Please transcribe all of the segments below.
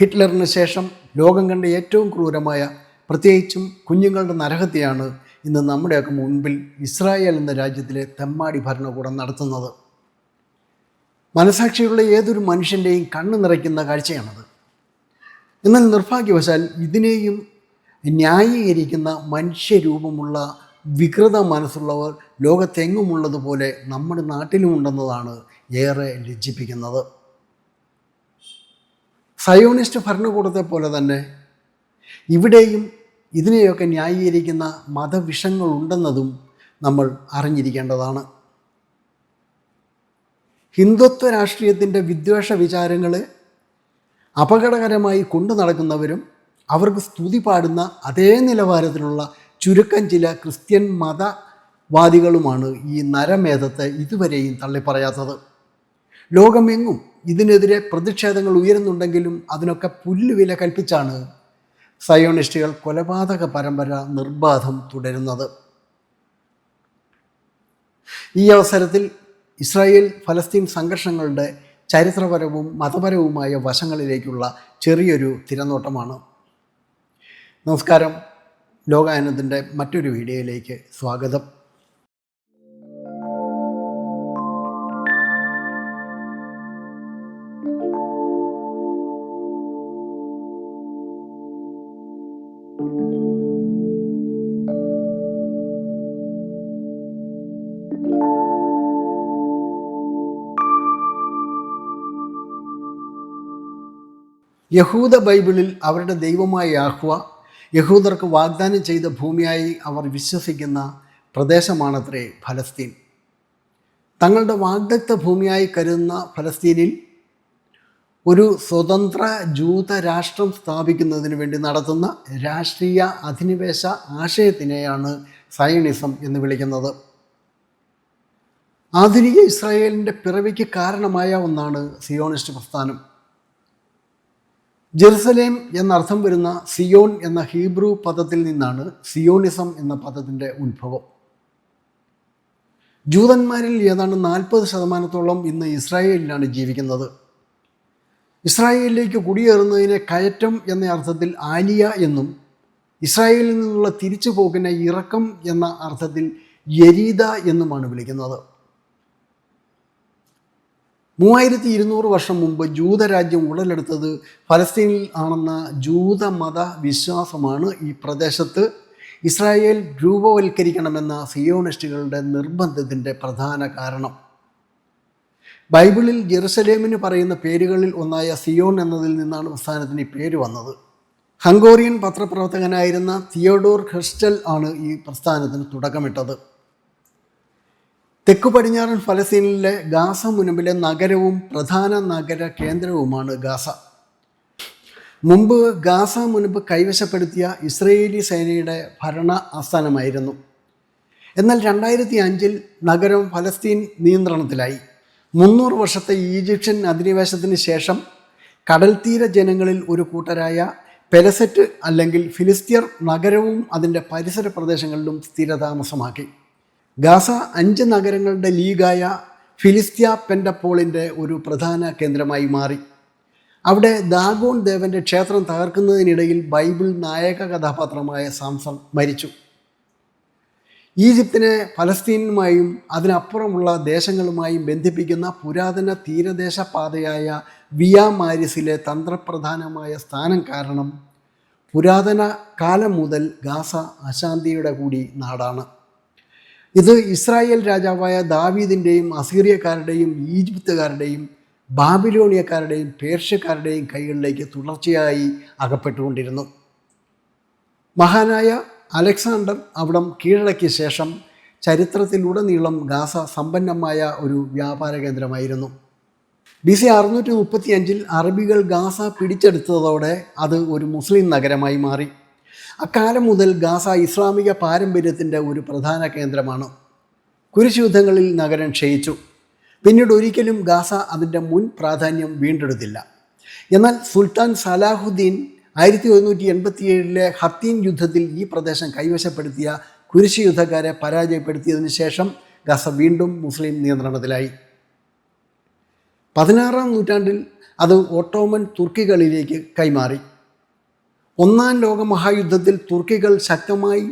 ഹിറ്റ്ലറിന് ശേഷം ലോകം കണ്ട ഏറ്റവും ക്രൂരമായ പ്രത്യേകിച്ചും കുഞ്ഞുങ്ങളുടെ നരഹത്യാണ് ഇന്ന് നമ്മുടെയൊക്കെ മുൻപിൽ ഇസ്രായേൽ എന്ന രാജ്യത്തിലെ തെമ്മാടി ഭരണകൂടം നടത്തുന്നത്. മനസാക്ഷിയുള്ള ഏതൊരു മനുഷ്യന്റെയും കണ്ണു നിറയ്ക്കുന്ന കാഴ്ചയാണത്. എന്നാൽ നിർഭാഗ്യവശാൽ ഇതിനെയും ന്യായീകരിക്കുന്ന മനുഷ്യരൂപമുള്ള വികൃത മനസ്സുള്ളവർ ലോകത്തെങ്ങുമുള്ളതുപോലെ നമ്മുടെ നാട്ടിലുമുണ്ടെന്നതാണ് ഏറെ ലജ്ജിപ്പിക്കുന്നത്. സയോണിസ്റ്റ് ഭരണകൂടത്തെ പോലെ തന്നെ ഇവിടെയും ഇതിനെയൊക്കെ ന്യായീകരിക്കുന്ന മതവിഷങ്ങളുണ്ടെന്നതും നമ്മൾ അറിഞ്ഞിരിക്കേണ്ടതാണ്. ഹിന്ദുത്വ രാഷ്ട്രീയത്തിന്റെ വിദ്വേഷ വിചാരങ്ങളെ അപകടകരമായി കൊണ്ടു നടക്കുന്നവരും അവർക്ക് സ്തുതി പാടുന്ന അതേ നിലവാരത്തിലുള്ള ചുരുക്കം ചില ക്രിസ്ത്യൻ മതവാദികളുമാണ് ഈ നരമേധത്തെ ഇതുവരെയും തള്ളിപ്പറയാത്തത്. ലോകമെങ്ങും ഇതിനെതിരെ പ്രതിഷേധങ്ങൾ ഉയരുന്നുണ്ടെങ്കിലും അതിനൊക്കെ പുല്ലുവില കൽപ്പിച്ചാണ് സയോണിസ്റ്റുകൾ കൊലപാതക പരമ്പര നിർബാധം തുടരുന്നത്. ഈ അവസരത്തിൽ ഇസ്രായേൽ ഫലസ്തീൻ സംഘർഷങ്ങളുടെ ചരിത്രപരവും മതപരവുമായ വശങ്ങളിലേക്കുള്ള ചെറിയൊരു തിരനോട്ടമാണ്. നമസ്കാരം. ലോകായനത്തിന്റെ മറ്റൊരു വീഡിയോയിലേക്ക് സ്വാഗതം. യഹൂദ ബൈബിളിൽ അവരുടെ ദൈവമായ യാഹ്വ യഹൂദർക്ക് വാഗ്ദാനം ചെയ്ത ഭൂമിയായി അവർ വിശ്വസിക്കുന്ന പ്രദേശമാണത്രേ ഫലസ്തീൻ. തങ്ങളുടെ വാഗ്ദത്ത ഭൂമിയായി കരുതുന്ന ഫലസ്തീനിൽ ഒരു സ്വതന്ത്ര ജൂത രാഷ്ട്രം സ്ഥാപിക്കുന്നതിന് വേണ്ടി നടത്തുന്ന രാഷ്ട്രീയ അധിനിവേശ ആശയത്തിനെയാണ് സയണിസം എന്ന് വിളിക്കുന്നത്. ആധുനിക ഇസ്രായേലിന്റെ പിറവിക്ക് കാരണമായ ഒന്നാണ് സിയോണിസ്റ്റ് പ്രസ്ഥാനം. ജെറുസലേം എന്നർത്ഥം വരുന്ന സിയോൺ എന്ന ഹീബ്രു പദത്തിൽ നിന്നാണ് സിയോണിസം എന്ന പദത്തിന്റെ ഉത്ഭവം. ജൂതന്മാരിൽ ഏതാണ്ട് നാൽപ്പത് ശതമാനത്തോളം ഇന്ന് ഇസ്രായേലിലാണ് ജീവിക്കുന്നത്. ഇസ്രായേലിലേക്ക് കുടിയേറുന്നതിനെ കയറ്റം എന്ന അർത്ഥത്തിൽ ആലിയ എന്നും ഇസ്രായേലിൽ നിന്നുള്ള തിരിച്ചു പോകുന്ന ഇറക്കം എന്ന അർത്ഥത്തിൽ യരീദ എന്നുമാണ് വിളിക്കുന്നത്. മൂവായിരത്തി ഇരുന്നൂറ് വർഷം മുമ്പ് ജൂതരാജ്യം ഉടലെടുത്തത് ഫലസ്തീനിൽ ആണെന്ന ജൂതമത വിശ്വാസമാണ് ഈ പ്രദേശത്ത്. ഇസ്രായേൽ രൂപവൽക്കരിക്കണമെന്ന സിയോണിസ്റ്റുകളുടെ നിർബന്ധത്തിന്റെ പ്രധാന കാരണം. ബൈബിളിൽ ജെറുസലേമിന് പറയുന്ന പേരുകളിൽ ഒന്നായ സിയോൺ എന്നതിൽ നിന്നാണ് പ്രസ്ഥാനത്തിന് ഈ പേര് വന്നത്. ഹംഗോറിയൻ പത്രപ്രവർത്തകനായിരുന്ന തിയോഡോർ ഹെർസ്റ്റൽ ആണ് ഈ പ്രസ്ഥാനത്തിന് തുടക്കമിട്ടത്. തെക്കു പടിഞ്ഞാറൻ ഫലസ്തീനിലെ ഗാസ മുനമ്പിലെ നഗരവും പ്രധാന നഗര കേന്ദ്രവുമാണ് ഗാസ. മുമ്പ് ഗാസ മുനമ്പ് കൈവശപ്പെടുത്തിയ ഇസ്രയേലി സേനയുടെ ഭരണ ആസ്ഥാനമായിരുന്നു. എന്നാൽ രണ്ടായിരത്തി അഞ്ചിൽ നഗരം ഫലസ്തീൻ നിയന്ത്രണത്തിലായി. മുന്നൂറ് വർഷത്തെ ഈജിപ്ഷ്യൻ അധിനിവേശത്തിന് ശേഷം കടൽത്തീര ജനങ്ങളിൽ ഒരു കൂട്ടരായ പെലസെറ്റ് അല്ലെങ്കിൽ ഫിലിസ്തീർ നഗരവും അതിന്റെ പരിസര പ്രദേശങ്ങളിലും സ്ഥിരതാമസമാക്കി. ഗാസ അഞ്ച് നഗരങ്ങളുടെ ലീഗായ ഫിലിസ്ത്യ പെൻഡപ്പോളിന്റെ ഒരു പ്രധാന കേന്ദ്രമായി മാറി. അവിടെ ദാഗോൺ ദേവന്റെ ക്ഷേത്രം തകർക്കുന്നതിനിടയിൽ ബൈബിൾ നായക കഥാപാത്രമായ സാംസൺ മരിച്ചു. ഈജിപ്തിനെ ഫലസ്തീനുമായും അതിനപ്പുറമുള്ള ദേശങ്ങളുമായും ബന്ധിപ്പിക്കുന്ന പുരാതന തീരദേശ പാതയായ വിയ മാരിസിലെ തന്ത്രപ്രധാനമായ സ്ഥാനം കാരണം പുരാതന കാലം മുതൽ ഗാസ അശാന്തിയുടെ കൂടി നാടാണ്. ഇത് ഇസ്രായേൽ രാജാവായ ദാവീദിന്റെയും അസീറിയക്കാരുടെയും ഈജിപ്തുകാരുടെയും ബാബിലോണിയക്കാരുടെയും പേർഷ്യക്കാരുടെയും കൈകളിലേക്ക് തുടർച്ചയായി അകപ്പെട്ടുകൊണ്ടിരുന്നു. മഹാനായ അലക്സാണ്ടർ അവിടം കീഴടക്കിയ ശേഷം ചരിത്രത്തിലുടനീളം ഗാസ സമ്പന്നമായ ഒരു വ്യാപാര കേന്ദ്രമായിരുന്നു. ബി സി അറുന്നൂറ്റി മുപ്പത്തി അഞ്ചിൽ അറബികൾ ഗാസ പിടിച്ചെടുത്തതോടെ അത് ഒരു മുസ്ലിം നഗരമായി മാറി. അക്കാലം മുതൽ ഗാസ ഇസ്ലാമിക പാരമ്പര്യത്തിന്റെ ഒരു പ്രധാന കേന്ദ്രമാണ്. കുരിശുയുദ്ധങ്ങളിൽ നഗരം ക്ഷയിച്ചു. പിന്നീട് ഒരിക്കലും ഗാസ അതിന്റെ മുൻ പ്രാധാന്യം വീണ്ടെടുത്തില്ല. എന്നാൽ സുൽത്താൻ സലാഹുദ്ദീൻ ആയിരത്തി ഒരുന്നൂറ്റി എൺപത്തി ഏഴിലെ ഹത്തീൻ യുദ്ധത്തിൽ ഈ പ്രദേശം കൈവശപ്പെടുത്തിയ കുരിശ് യുദ്ധക്കാരെ പരാജയപ്പെടുത്തിയതിനു ശേഷം ഗസ വീണ്ടും മുസ്ലിം നിയന്ത്രണത്തിലായി. പതിനാറാം നൂറ്റാണ്ടിൽ അത് ഓട്ടോമൻ തുർക്കികളിലേക്ക് കൈമാറി. ഒന്നാം ലോക മഹായുദ്ധത്തിൽ തുർക്കികൾ ശക്തമായി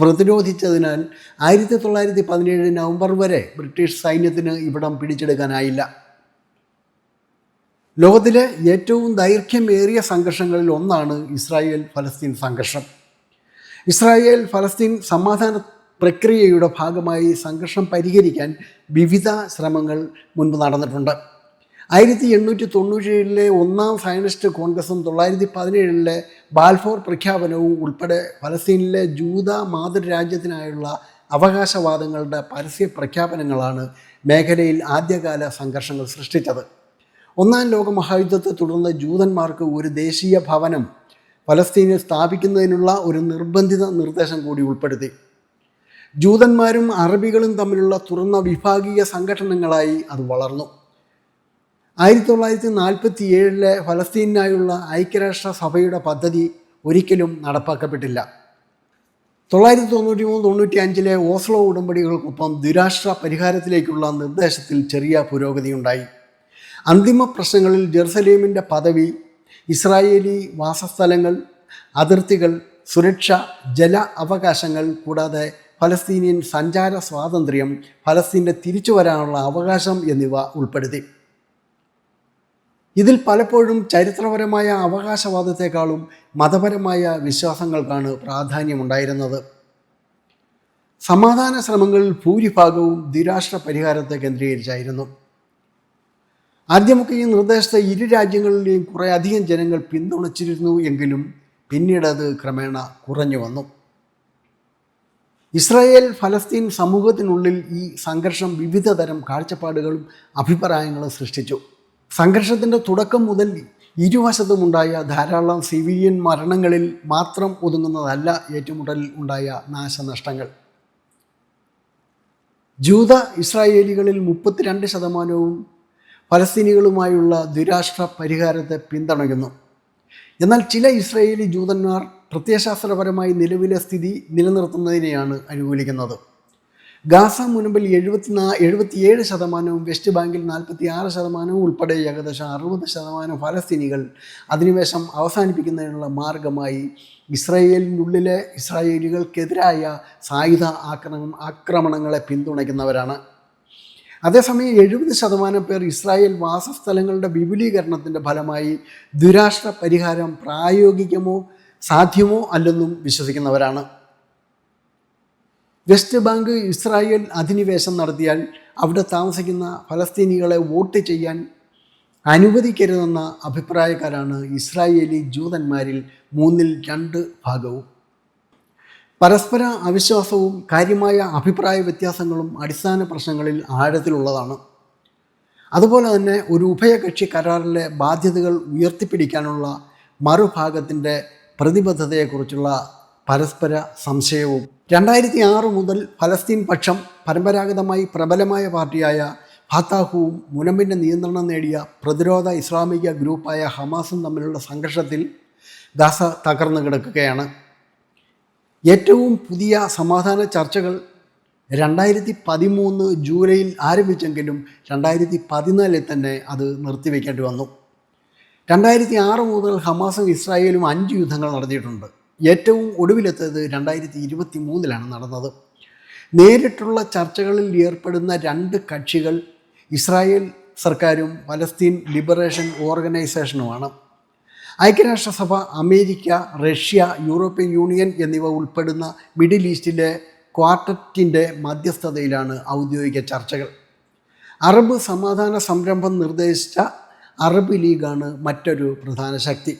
പ്രതിരോധിച്ചതിനാൽ ആയിരത്തി തൊള്ളായിരത്തി പതിനേഴ് നവംബർ വരെ ബ്രിട്ടീഷ് സൈന്യത്തിന് ഇവിടം പിടിച്ചെടുക്കാനായില്ല. ലോകത്തിലെ ഏറ്റവും ദൈർഘ്യമേറിയ സംഘർഷങ്ങളിൽ ഒന്നാണ് ഇസ്രായേൽ ഫലസ്തീൻ സംഘർഷം. ഇസ്രായേൽ ഫലസ്തീൻ സമാധാന പ്രക്രിയയുടെ ഭാഗമായി സംഘർഷം പരിഹരിക്കാൻ വിവിധ ശ്രമങ്ങൾ മുൻപ് നടന്നിട്ടുണ്ട്. ആയിരത്തി എണ്ണൂറ്റി തൊണ്ണൂറ്റേഴിലെ ഒന്നാം സയനിസ്റ്റ് കോൺഗ്രസും തൊള്ളായിരത്തി പതിനേഴിലെ ബാൽഫോർ പ്രഖ്യാപനവും ഉൾപ്പെടെ ഫലസ്തീനിലെ ജൂത മാതൃരാജ്യത്തിനായുള്ള അവകാശവാദങ്ങളുടെ പരസ്യ പ്രഖ്യാപനങ്ങളാണ് മേഖലയിൽ ആദ്യകാല സംഘർഷങ്ങൾ സൃഷ്ടിച്ചത്. ഒന്നാം ലോക മഹായുദ്ധത്തെ തുടർന്ന് ജൂതന്മാർക്ക് ഒരു ദേശീയ ഭവനം ഫലസ്തീനിൽ സ്ഥാപിക്കുന്നതിനുള്ള ഒരു നിർബന്ധിത നിർദ്ദേശം കൂടി ഉൾപ്പെടുത്തി. ജൂതന്മാരും അറബികളും തമ്മിലുള്ള തുറന്ന വിഭാഗീയ സംഘടനകളായി അത് വളർന്നു. ആയിരത്തി തൊള്ളായിരത്തി നാൽപ്പത്തി ഏഴിലെ ഫലസ്തീനായുള്ള ഐക്യരാഷ്ട്ര സഭയുടെ പദ്ധതി ഒരിക്കലും നടപ്പാക്കപ്പെട്ടില്ല. തൊള്ളായിരത്തി തൊണ്ണൂറ്റി മൂന്ന് തൊണ്ണൂറ്റി അഞ്ചിലെ ഓസ്ലോ ഉടമ്പടികൾക്കൊപ്പം ദ്വിരാഷ്ട്ര പരിഹാരത്തിലേക്കുള്ള നിർദ്ദേശത്തിൽ ചെറിയ പുരോഗതിയുണ്ടായി. അന്തിമ പ്രശ്നങ്ങളിൽ ജെറുസലേമിന്റെ പദവി ഇസ്രായേലി വാസസ്ഥലങ്ങൾ അതിർത്തികൾ സുരക്ഷ ജല അവകാശങ്ങൾ കൂടാതെ ഫലസ്തീനിയൻ സഞ്ചാര സ്വാതന്ത്ര്യം ഫലസ്തീന്റെ തിരിച്ചു വരാനുള്ള അവകാശം എന്നിവ ഉൾപ്പെടുത്തി. ഇതിൽ പലപ്പോഴും ചരിത്രപരമായ അവകാശവാദത്തെക്കാളും മതപരമായ വിശ്വാസങ്ങൾക്കാണ് പ്രാധാന്യമുണ്ടായിരുന്നത്. സമാധാന ശ്രമങ്ങളിൽ ഭൂരിഭാഗവും ദ്വിരാഷ്ട്ര പരിഹാരത്തെ കേന്ദ്രീകരിച്ചായിരുന്നു. ആദ്യമൊക്കെ ഈ നിർദ്ദേശത്തെ ഇരു രാജ്യങ്ങളിലെയും കുറേ അധികം ജനങ്ങൾ പിന്തുണച്ചിരുന്നു എങ്കിലും പിന്നീട് അത് ക്രമേണ കുറഞ്ഞു വന്നു. ഇസ്രായേൽ ഫലസ്തീൻ സമൂഹത്തിനുള്ളിൽ ഈ സംഘർഷം വിവിധ തരം കാഴ്ചപ്പാടുകളും അഭിപ്രായങ്ങളും സൃഷ്ടിച്ചു. സംഘർഷത്തിന്റെ തുടക്കം മുതൽ ഇരുവശത്തുമുണ്ടായ ധാരാളം സിവിലിയൻ മരണങ്ങളിൽ മാത്രം ഒതുങ്ങുന്നതല്ല ഏറ്റുമുട്ടലിൽ ഉണ്ടായ നാശനഷ്ടങ്ങൾ. ജൂത ഇസ്രായേലികളിൽ മുപ്പത്തിരണ്ട് ശതമാനവും ഫലസ്തീനികളുമായുള്ള ദ്വിരാഷ്ട്ര പരിഹാരത്തെ പിന്തുണയ്ക്കുന്നു. എന്നാൽ ചില ഇസ്രായേലി ജൂതന്മാർ പ്രത്യയശാസ്ത്രപരമായി നിലവിലെ സ്ഥിതി നിലനിർത്തുന്നതിനെയാണ് അനുകൂലിക്കുന്നത്. ഗാസ മുൻപിൽ എഴുപത്തിനാ എഴുപത്തിയേഴ് ശതമാനവും വെസ്റ്റ് ബാങ്കിൽ നാൽപ്പത്തി ആറ് ശതമാനവും ഉൾപ്പെടെ ഏകദേശം അറുപത് ശതമാനം ഫലസ്തീനികൾ അധിനിവേശം അവസാനിപ്പിക്കുന്നതിനുള്ള മാർഗമായി ഇസ്രായേലിനുള്ളിലെ ഇസ്രായേലികൾക്കെതിരായ സായുധ ആക്രമണം ആക്രമണങ്ങളെ പിന്തുണയ്ക്കുന്നവരാണ്. അതേസമയം എഴുപത് ശതമാനം പേർ ഇസ്രായേൽ വാസസ്ഥലങ്ങളുടെ വിപുലീകരണത്തിന്റെ ഫലമായി ദുരാഷ്ട്ര പരിഹാരം പ്രായോഗികമോ സാധ്യമോ അല്ലെന്നും വിശ്വസിക്കുന്നവരാണ്. വെസ്റ്റ് ബാങ്ക് ഇസ്രായേൽ അധിനിവേശം നടത്തിയാൽ അവിടെ താമസിക്കുന്ന ഫലസ്തീനികളെ വോട്ട് ചെയ്യാൻ അനുവദിക്കരുതെന്ന അഭിപ്രായക്കാരാണ് ഇസ്രായേലി ജൂതന്മാരിൽ മൂന്നിൽ രണ്ട് ഭാഗവും. പരസ്പര അവിശ്വാസവും കാര്യമായ അഭിപ്രായ വ്യത്യാസങ്ങളും അടിസ്ഥാന പ്രശ്നങ്ങളിൽ ആഴത്തിലുള്ളതാണ്. അതുപോലെ തന്നെ ഒരു ഉഭയകക്ഷി കരാറിലെ ബാധ്യതകൾ ഉയർത്തിപ്പിടിക്കാനുള്ള മറുഭാഗത്തിന്റെ പ്രതിബദ്ധതയെക്കുറിച്ചുള്ള പരസ്പര സംശയവും. രണ്ടായിരത്തി ആറ് മുതൽ ഫലസ്തീൻ പക്ഷം പരമ്പരാഗതമായി പ്രബലമായ പാർട്ടിയായ ഫത്താഹുവും മുനമ്പിന്റെ നിയന്ത്രണം നേടിയ പ്രതിരോധ ഇസ്ലാമിക ഗ്രൂപ്പായ ഹമാസും തമ്മിലുള്ള സംഘർഷത്തിൽ ഗാസ തകർന്നു കിടക്കുകയാണ്. ഏറ്റവും പുതിയ സമാധാന ചർച്ചകൾ രണ്ടായിരത്തി പതിമൂന്ന് ജൂലൈയിൽ ആരംഭിച്ചെങ്കിലും രണ്ടായിരത്തി പതിനാലിൽ തന്നെ അത് നിർത്തിവെക്കേണ്ടി വന്നു. രണ്ടായിരത്തി ആറ് മുതൽ ഹമാസും ഇസ്രായേലും അഞ്ച് യുദ്ധങ്ങൾ നടത്തിയിട്ടുണ്ട്. ഏറ്റവും ഒടുവിലെത്തത് രണ്ടായിരത്തി ഇരുപത്തി മൂന്നിലാണ് നടന്നത്. നേരിട്ടുള്ള ചർച്ചകളിൽ ഏർപ്പെടുന്ന രണ്ട് കക്ഷികൾ ഇസ്രായേൽ സർക്കാരും പലസ്തീൻ ലിബറേഷൻ ഓർഗനൈസേഷനുമാണ്. ഐക്യരാഷ്ട്രസഭ അമേരിക്ക റഷ്യ യൂറോപ്യൻ യൂണിയൻ എന്നിവ ഉൾപ്പെടുന്ന മിഡിൽ ഈസ്റ്റിലെ ക്വാർട്ടറ്റിന്റെ മധ്യസ്ഥതയിലാണ് ഔദ്യോഗിക ചർച്ചകൾ. അറബ് സമാധാന സംരംഭം നിർദ്ദേശിച്ച അറബ് ലീഗാണ് മറ്റൊരു പ്രധാന ശക്തി.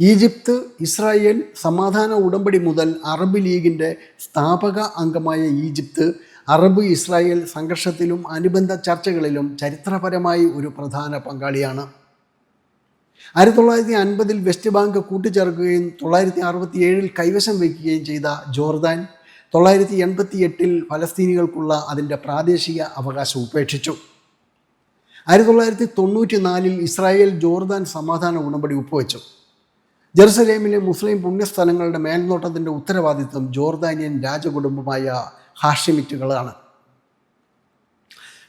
ഈജിപ്ത് ഇസ്രായേൽ സമാധാന ഉടമ്പടി മുതൽ അറബ് ലീഗിന്റെ സ്ഥാപക അംഗമായ ഈജിപ്ത് അറബ് ഇസ്രായേൽ സംഘർഷത്തിലും അനുബന്ധ ചർച്ചകളിലും ചരിത്രപരമായി ഒരു പ്രധാന പങ്കാളിയാണ്. ആയിരത്തി തൊള്ളായിരത്തി അൻപതിൽ വെസ്റ്റ് ബാങ്ക് കൂട്ടിച്ചേർക്കുകയും തൊള്ളായിരത്തി അറുപത്തി ഏഴിൽ കൈവശം വയ്ക്കുകയും ചെയ്ത ജോർദാൻ തൊള്ളായിരത്തി എൺപത്തി എട്ടിൽ ഫലസ്തീനികൾക്കുള്ള അതിന്റെ പ്രാദേശിക അവകാശം ഉപേക്ഷിച്ചു. ആയിരത്തി തൊള്ളായിരത്തി തൊണ്ണൂറ്റി നാലിൽ ഇസ്രായേൽ ജോർദാൻ സമാധാന ഉടമ്പടി ഒപ്പുവെച്ചു. ജെറുസലേമിലെ മുസ്ലിം പുണ്യസ്ഥലങ്ങളുടെ മേൽനോട്ടത്തിന്റെ ഉത്തരവാദിത്വം ജോർദാനിയൻ രാജകുടുംബമായ ഹാഷിമിറ്റുകളാണ്.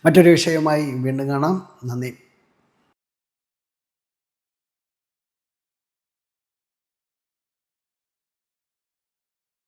മറ്റൊരു വിഷയവുമായി വീണ്ടും കാണാം. നന്ദി.